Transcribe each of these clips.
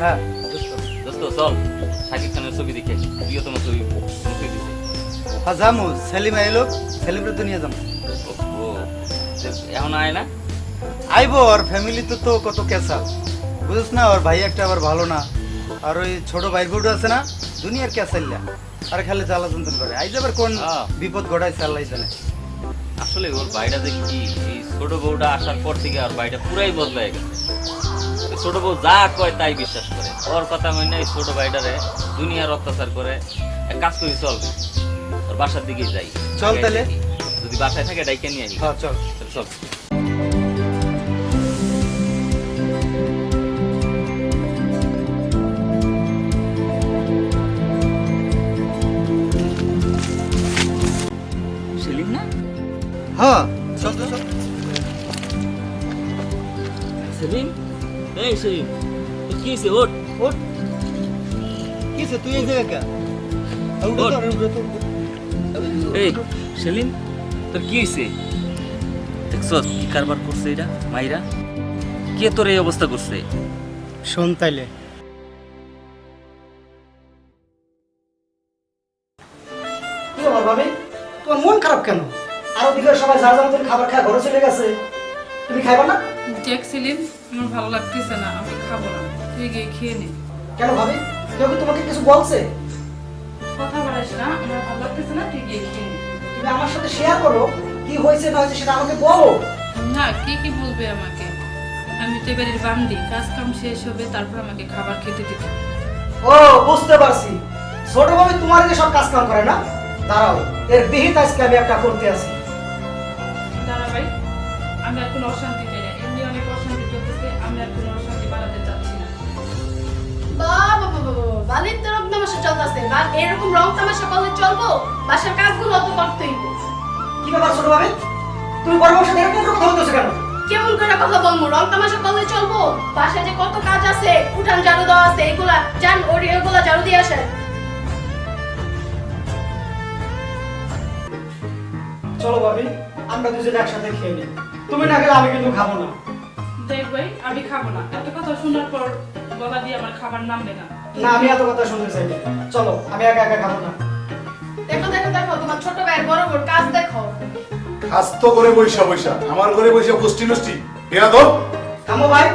হ্যাঁ। দোস্ত শাকিব খানের ছবি প্রিয়তম ছবি মুক্তি দিছে। হ্যাঁ, সেলিম আইলো সেলিমরে তো নিয়ে ও এখন আয় না। আইব ওর ফ্যামিলি তো তো কত ক্যাসাল বুঝছ না ওর ভাই একটা আবার ভালো না। আর ওই ছোট ভাই বোর্ডও আছে না দুনিয়ার ক্যাসাল্লা আর খালি জ্বালা যন্ত্রণ করে। আই আবার কোন হ্যাঁ। বিপদ ঘটায় চাল্লাই জানে। আসলে ওর বাড়িটা যে কি এই ছোট বউটা আসার পর থেকে আর বাড়িটা পুরাই বদলায় গেছে। ছোট বউ যা কয় তাই বিশ্বাস করে। ওর কথা মনে এই ছোট বাড়িটারে দুনিয়ার অত্যাচার করে এক কাজ করি চল। ওর বাসার দিকেই যাই। চল তাহলে। যদি বাসায় থাকে ডাইকে নিয়ে আসি হ্যাঁ চল। চল। হ্যাঁ। চল চল চল। সেলিম? এই সেলিম কি হয়েছে তুই এই জায়গা কে? আর উঠে ওঠ। তো, আর উঠে তো। এই সেলিম তোর কি হয়েছে দেখছ কি কারবার করছে এটা মাইরা? কে তোর এই অবস্থা করছে? শোন তাইলে। তোমার মন খারাপ কেন? আর সবাই যার যার মতন খাবার খায় ঘরে চলে গেছে। তুমি খাইবা না? আমার ভালো লাগতেছে না আমি খাব না। তুই গিয়ে খেয়ে নে। কেন ভাবি? কেউ কি তোমাকে কিছু বলছে? কথা না আমার ভালো লাগতেছে না তুই গিয়ে খেয়ে নে। তুমি আমার সাথে শেয়ার করো কি হয়েছে না হয়েছে সেটা আমাকে বলো। না কি কি বলবে আমাকে? আমি তো এবারের বান্দি কাজ কাম শেষ হবে তারপর আমাকে খাবার খেতে দিতে ও বুঝতে পারছি। ছোট ভাবি তোমার সব কাজ কাম করে না? দাঁড়াও এর বিহিত আজকে আমি একটা করতে আছি। আমি আর কোনো অশান্তি চাই না। এমনি অনেক অশান্তি চলতেছে আমি আর কোনো অশান্তি বাড়াতে চাচ্ছি না। বাবা বাবা বাবা বালির তো রং তামাশা চলতেছে। বা এরকম রং তামাশা করলে চলবো? বাসার কাজগুলো তো করতেই কি ব্যাপার ছোট ভাবি? তুমি বড় বউর সাথে এরকম কথা বলতেছো কেন? কেমন করে কথা বলব? রং তামাশা করলে চলবো? বাসায় যে কত কাজ আছে উঠান ঝাড়ু দেওয়া আছে এগুলা যান ওর এগুলা ঝাড়ু দিয়ে আসেন। চলো ভাবি আমরা দুজনে একসাথে খেয়ে নিই। তুমি না গেলে আমি কিন্তু খাব না। দেখ ভাই আমি খাব না। এত কথা শোনার পর গলা দিয়ে আমার খাবার নামবে না। না আমি এত কথা শুনতে চাই না। চলো আমি একা একা খাব না। দেখো দেখো দেখো তোমার ছোট ভাইয়ের বড় বড় কাজ দেখো। করে বৈশা বৈশা আমার ঘরে বৈশা গোষ্ঠী নষ্টি। বেয়া থামো ভাই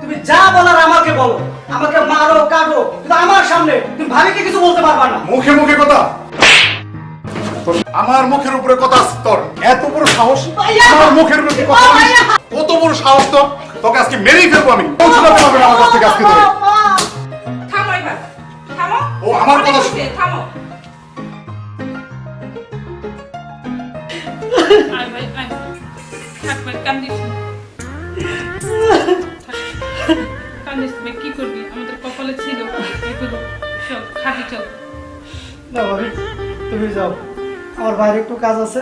তুমি যা বলার আমাকে বলো। আমাকে মারো কাটো কিন্তু আমার সামনে তুমি ভাবিকে কিছু বলতে পারবা না। মুখে মুখে কথা। আমার মুখের উপরে কথা তোর। এত বড় সাহস? আমার মুখের উপরে কথা! কত বড় সাহস তো তোকে আজকে মেরেই ফেলব আমি। পারবে আমার কাছ থেকে আজকে থামো ও আমার কথা থামো। কি করবি? আমাদের কপালে ছিল। চল খাবি চল। না তুমি যাও। আমার বাইরে একটু কাজ আছে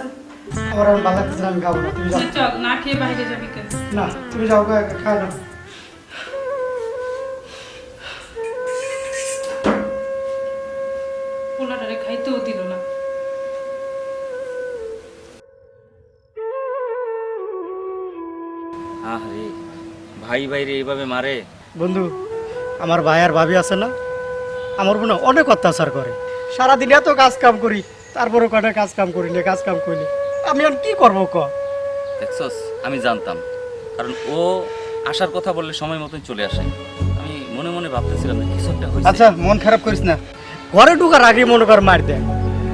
আমার আর ভালো লাগতেছে আমি খাব না। তুমি যাও। চল না খেয়ে বাইরে যাবি কেন? না তুমি যাও খাই না। পোলাটারে খাইতেও দিল না। আরে ভাই ভাইরে এইভাবে মারে। বন্ধু আমার ভাই আর ভাবি আছে না? আমার উপর অনেক অত্যাচার করে। সারাদিন এত কাজ কাম করি। তারপরে কটা কাজ কাম করি না কাজ কাম করি। আমি আর কি করব ক? দেখছস আমি জানতাম। কারণ ও আসার কথা বললে সময় মতন চলে আসে। আমি মনে মনে ভাবতেছিলাম কিছু একটা হয়েছে। আচ্ছা মন খারাপ করিস না। ঘরে ঢুকার আগে মনে কর মার দেয়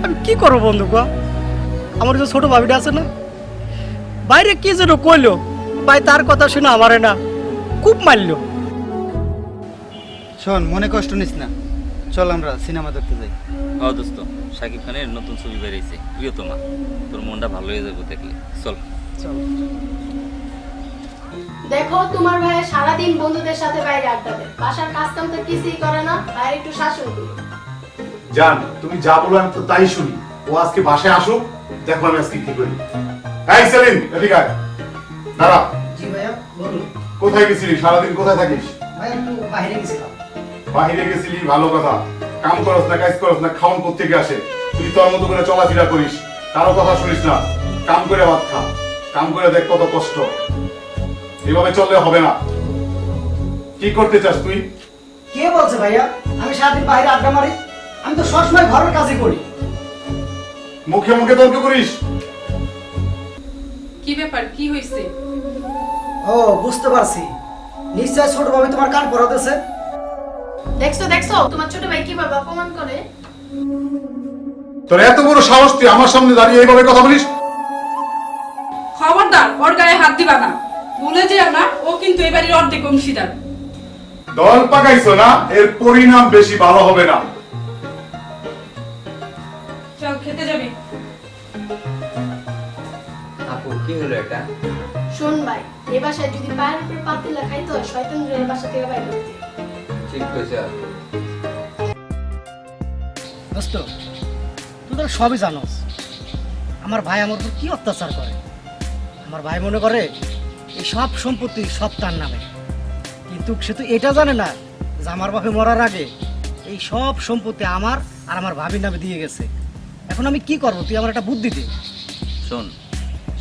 আমি কি করব বন্ধু ক? আমার যে ছোট ভাবিটা আছে না বাইরে কি যেন কইলো ভাই তার কথা শুনে আমারে না খুব মারলো। শোন মনে কষ্ট নিস না। চল আমরা সিনেমা দেখতে যাই। হ দোস্ত। শাকিব খানের নতুন ছবি বেরিয়েছে প্রিয়তমা। তোর মনটা ভালো হয়ে যাবে দেখলে। চল। চল। দেখো তোমার ভাই সারাদিন বন্ধুদের সাথে বাইরে আড্ডা দেয়। বাসার কাজ কাম তো কিছুই করে না বাইরে একটু শাসন করি জান তুমি যা বলো আমি তো তাই শুনি। ও আজকে বাসায় আসুক দেখো আমি আজকে কি করি। এই সেলিম এদিকে আয়। দাঁড়া। জি ভাইয়া বলুন। কোথায় গেছিলি? সারাদিন কোথায় থাকিস? ভাই একটু বাইরে গেছিলাম। বাহিরে গেছিলি? ভালো কথা। কাম করস না কাজ করস না খাওন থেকে আসে? তুই তোর মতো করে চলাফেরা করিস কারও কথা শুনিস না। কাম করে ভাত খা। কাম করে দেখ কত কষ্ট। এভাবে চললে হবে না। কি করতে চাস তুই? কে বলছে ভাইয়া? আমি সারাদিন বাইরে আড্ডা মারি আমি তো সবসময় ঘরের কাজই করি। মুখে মুখে তর্ক করিস? কি ব্যাপার কি হয়েছে ও বুঝতে পারছি। নিশ্চয় ছোট ভাবি তোমার কান পড়াতেছে দেখছ দেখছ? তোমার ছোট ভাই কীভাবে অপমান করে? তোর এত বড় সাহস তুই আমার সামনে দাঁড়িয়ে এইভাবে কথা বলিস? খবরদার ওর গায়ে হাত দিবা না। ভুলে যেও না ও কিন্তু এবারের অর্ধেক অংশীদার। দল পাকাইছো না? এর পরিণাম বেশি ভালো হবে না। চল খেতে যাবি। আপু কি হলো এটা? শোন ভাই এ বাসায় যদি পায়ের উপর পাতিলা খাইতে শয়তান এ বাসা থেকে বাইরে ঠিক কইছে দোস্ত তুই তো সবই জানোস। আমার ভাই আমার উপর কি অত্যাচার করে? আমার ভাই মনে করে এই সব সম্পত্তি সব তার নামে। কিন্তু সে তো এটা জানে না যে আমার বাপে মরার আগে এই সব সম্পত্তি আমার আর আমার ভাবির নামে দিয়ে গেছে। এখন আমি কি করব? তুই আমার একটা বুদ্ধি দে। শোন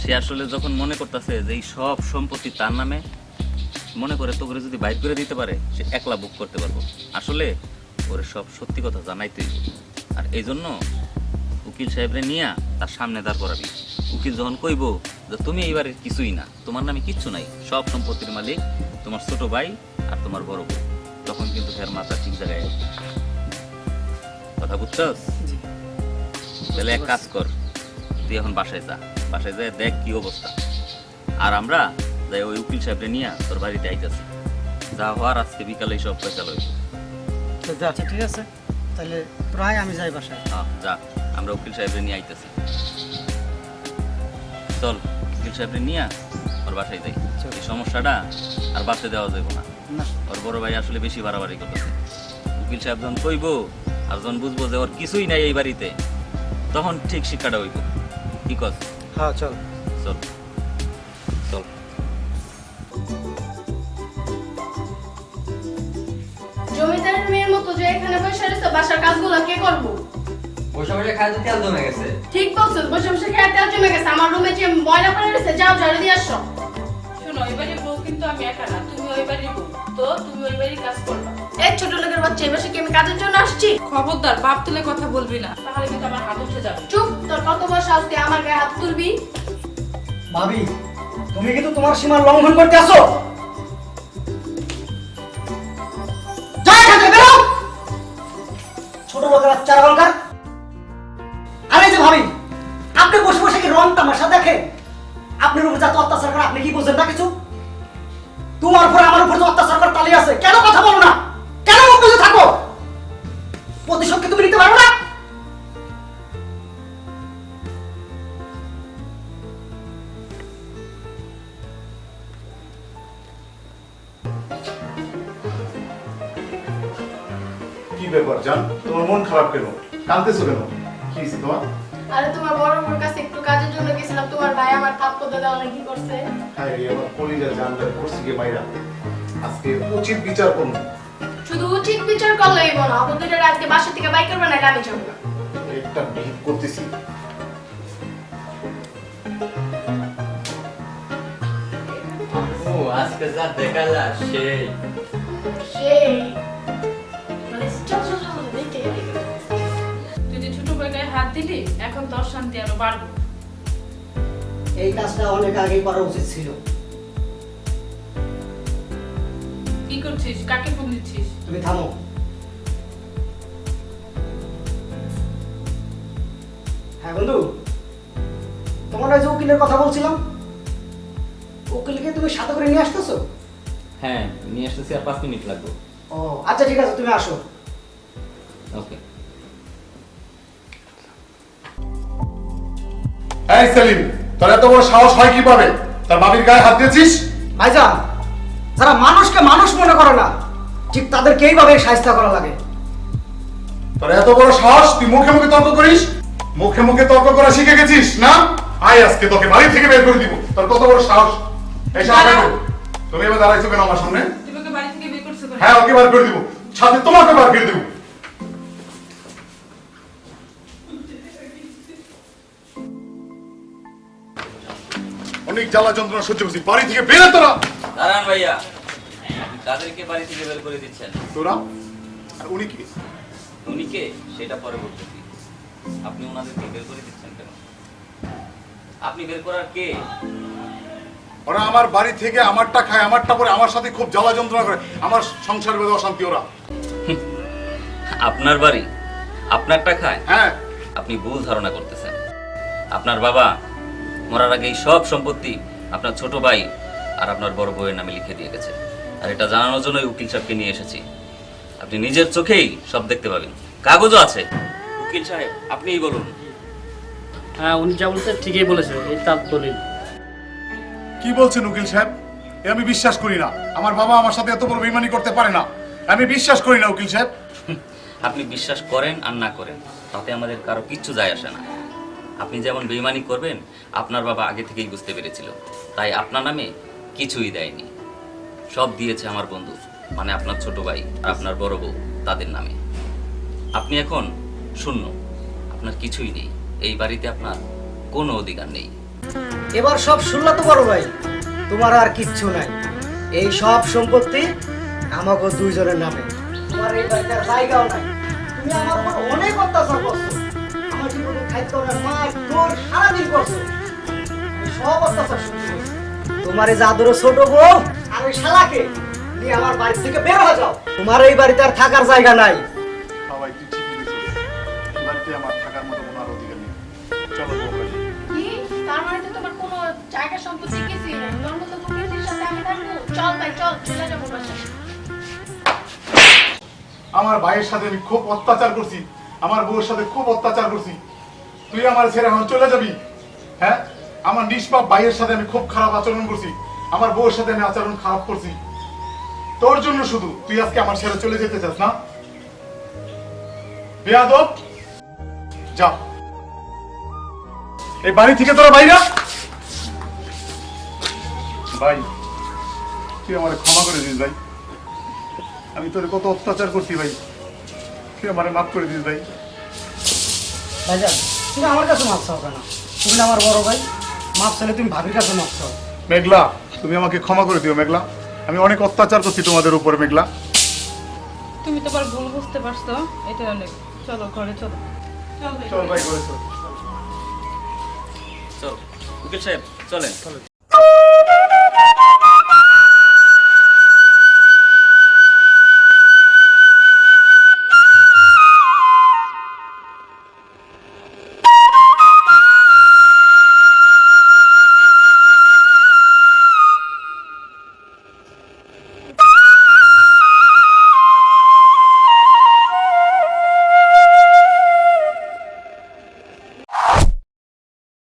সে আসলে যখন মনে করতেছে যে এই সব সম্পত্তি তার নামে মনে করে তোকে যদি বাইক করে দিতে পারে সে একলা বুক করতে পারব। আসলে ওরে সব সত্যি কথা জানাইতেই হবে। আর এই জন্য উকিল সাহেবরে নিয়ে তার সামনে দাঁড় করাবি। উকিল যখন কইব যে তুমি এইবারে কিছুই না তোমার নামে কিচ্ছু নাই সব সম্পত্তির মালিক তোমার ছোট ভাই আর তোমার বড় বউ। তখন কিন্তু ফের মাথা ঠিক জায়গায় আসবে। কথা বুঝছস? তাহলে এক কাজ কর তুই এখন বাসায় যা। বাসায় যায় দেখ কি অবস্থা। আর আমরা যাই ওই উকিল সাহেবরে নিয়ে তোর বাড়িতে আইতেছি। যা হওয়ার আজকে বিকালে সব পয়সা লইব আচ্ছা ঠিক আছে। তাহলে প্রায় আমি যাই বাসায়। হ্যাঁ যা আমরা উকিল সাহেবরে নিয়ে আইতেছি। চল উকিল সাহেবরে নিয়ে ওর বাসায় যাই। এই সমস্যাটা আর বাসে দেওয়া যাবে না। ওর বড় ভাই আসলে বেশি বাড়াবাড়ি করতেছে। উকিল সাহেব যখন কইব আর যখন বুঝব যে ওর কিছুই নাই এই বাড়িতে তখন ঠিক শিক্ষাটা হইব। কি কস? হ্যাঁ চল। চল। যে এখানে বসে রয়েছে বাসার কাজগুলো কে করব? বসে বসে খাইতে তেল জমে গেছে। ঠিক বলছো বসে বসে তেল জমে গেছে। আমার রুমে যে ময়লা পড়ে রয়েছে যাও ঝাড়ু দিয়ে আসো। শোনো এবারে বউ কিন্তু আমি একা না তুমি ওই বউ। তো তুমি ওই বাড়ির কাজ করবা এই ছোট লোকের বাচ্চা এবার কি আমি কাজের জন্য আসছি? খবরদার বাপ তুলে কথা বলবি না। তাহলে কিন্তু আমার হাত উঠে যাবে। চুপ তোর কত বয়স তুই আমার গায়ে হাত তুলবি? ভাবি তুমি কিন্তু তোমার সীমা লঙ্ঘন করতে আসো। ছোট লোকের বাচ্চার অলঙ্কার আরে যে ভাবি, আপনি বসে বসে কি রং তামাশা দেখেন? আপনার উপর যত অত্যাচার করে আপনি কি বুঝেন না কিছু? তোমার উপর, আমার উপর তো অত্যাচার করে তালি আছে, কেন কথা বলো না? কেন মুখ বুঝে থাকো? প্রতিশোধ কি তুমি নিতে পারো না? জান তোমার মন খারাপ কেন? কাঁদতেছো কেন? কি হয়েছে তোমার? আরে তোমার বড় বোর কাছে একটু কাজের জন্য গেছিলাম। তোমার ভাই আমার থাপ্পড় দাদা অনেক কি করছে। হায় রে আমার কলিজা জানটা করছি কে মাইরা আজকে উচিত বিচার করুন। শুধু উচিত বিচার করলেই বলো আপু দুইটার আজকে বাসা থেকে বাইক করবে না আমি যাব না। একটা বিহিত করতেছি। আপু আজকে যা দেখালা সেই। সেই এখন তোর শান্তি আরও বাড়বে। এই কাজটা অনেক আগেই করা উচিত ছিল। কি করছিস? কাকে ফোন দিচ্ছিস? তুমি থামো। হ্যাঁ বন্ধু তোমার যে উকিলের কথা বলছিলাম। উকিলকে তুমি সাথে করে নিয়ে আসতেছো? হ্যাঁ নিয়ে আসতেছি আর পাঁচ মিনিট লাগবে। ও আচ্ছা ঠিক আছে তুমি আসো। ওকে। এই সেলিম তোর এত বড় সাহস হয় কীভাবে? তার বাবির গায়ে হাত দিয়েছিস? ভাইজান যারা মানুষকে মানুষ মনে করে না ঠিক তাদেরকে এইভাবে সাহিত্য করা লাগে। তোর এত বড় সাহস তুই মুখে মুখে তর্ক করিস? মুখে মুখে তর্ক করা শিখে গেছিস না? আয় আজকে তোকে বাড়ি থেকে বের করে দিব। তোর কত বড় সাহস। এই সাহস। তুমি এবার দাঁড়াইছো কেন আমার সামনে? তুমি ওকে বাড়ি থেকে বের করছ হ্যাঁ ওকে বার করে দিব। সাথে তোমাকে বার করে দিব। অনেক জ্বালা যন্ত্রণা সহ্য করছি। বাড়ি থেকে বেরো তোরা। দাঁড়ান ভাইয়া তাদেরকে বাড়ি থেকে বের করে দিচ্ছেন তোরা? আর উনি কি? উনি কে? সেটা পরে বলতেছি আপনি ওনাদেরকে বের করে দিচ্ছেন কেন? আপনি বের করার কে? ওরা আমার বাড়ি থেকে আমারটা খায় আমারটা পরে আমার সাথে খুব জ্বালা যন্ত্রণা করে। আমার সংসার বেঁধে অশান্তি ওরা। আপনার বাড়ি আপনারটা খায়? হ্যাঁ। আপনি ভুল ধারণা করতেছেন। আপনার বাবা মরার আগে এই সব সম্পত্তি আপনার ছোট ভাই আর আপনার বড় বউয়ের নামে লিখে দিয়ে গেছে। আর এটা জানানোর জন্যই উকিল সাহেবকে নিয়ে এসেছি। আপনি নিজের চোখেই সব দেখতে পাবেন। কাগজও আছে। উকিল সাহেব আপনিই বলুন। হ্যাঁ উনি যা বলছেন ঠিকই বলেছে এই তার দলিল। কি বলছেন উকিল সাহেব? এ আমি বিশ্বাস করি না। আমার বাবা আমার সাথে এত বড় বেইমানি করতে পারে না। আমি বিশ্বাস করি না উকিল সাহেব। আপনি বিশ্বাস করেন আর না করেন তাতে আমাদের কারও কিচ্ছু যায় আসে না। আপনি যেমন বেইমানি করবেন, আপনার বাবা আগে থেকেই বুঝতে পেরেছিল। তাই আপনার নামে কিছুই দেয়নি। সব দিয়েছে আমার বন্ধু মানে আপনার ছোট ভাই আর আপনার বড় বউ, তাদের নামে। আপনি এখন শূন্য, আপনার কিছুই নেই। এই বাড়িতে আপনার কোনো অধিকার নেই। এবার সব শুনলা তো বড় ভাই, তোমার আর কিচ্ছু নাই। এই সব সম্পত্তি আমাকে দুইজনের নামে। তোমার এই বাড়িতে জায়গাও নাই। তুমি আমার অনেক অত্যাচার করছ। তোমার এই জাদুরও ছোট বউ আর ওই শালাকে নিয়ে আমার বাড়ি থেকে বের হয়ে যাও। তোমার এই বাড়িতে আর থাকার জায়গা নাই। সবাই তুই ঠিকই বলেছিস। বাড়িতে আমার থাকার মতো কোনো আর অধিকার নেই। চলো বউ কি? তার মানে তো তোমার কোনো জায়গা সম্পত্তি কিছুই নেই। তোর মতো ফকিরদের সাথে আমি থাকব? চল তাই চল চলে যাব বাসায় আমার ভাইয়ের সাথে আমি খুব অত্যাচার করছি। আমার বউয়ের সাথে খুব অত্যাচার করছি। তুই আমার ছেড়ে এখন চলে যাবি? হ্যাঁ? আমার নিষ্পাপ ভাইয়ের সাথে আমি খুব খারাপ আচরণ করছি। আমার বউয়ের সাথে আমি আচরণ খারাপ করছি। তোর জন্য শুধু তুই আজকে আমার ছেড়ে চলে যেতে চাস, না? বেয়াদব! যা। এই বাড়ি থেকে তোরা বাইরা ভাই, তুই আমার ক্ষমা করে দিস ভাই। আমি তোর কত অত্যাচার করছি ভাই। তুই আমার মাফ করে দিস ভাই। ভাইজান তুমি আমার কাছে মাপ চাও কেন? তুমি আমার বড় ভাই মাপ চাইলে তুমি ভাবির কাছে মাপ চাও। মেঘলা তুমি আমাকে ক্ষমা করে দিও মেঘলা। আমি অনেক অত্যাচার করছি তোমাদের উপর মেঘলা। তুমি তো তোমার ভুল বুঝতে পারছ। এটা অনেক। চলো ঘরে চলো। চল ভাই চল। চলো। চল। উকিল সাহেব চলেন। চলেন।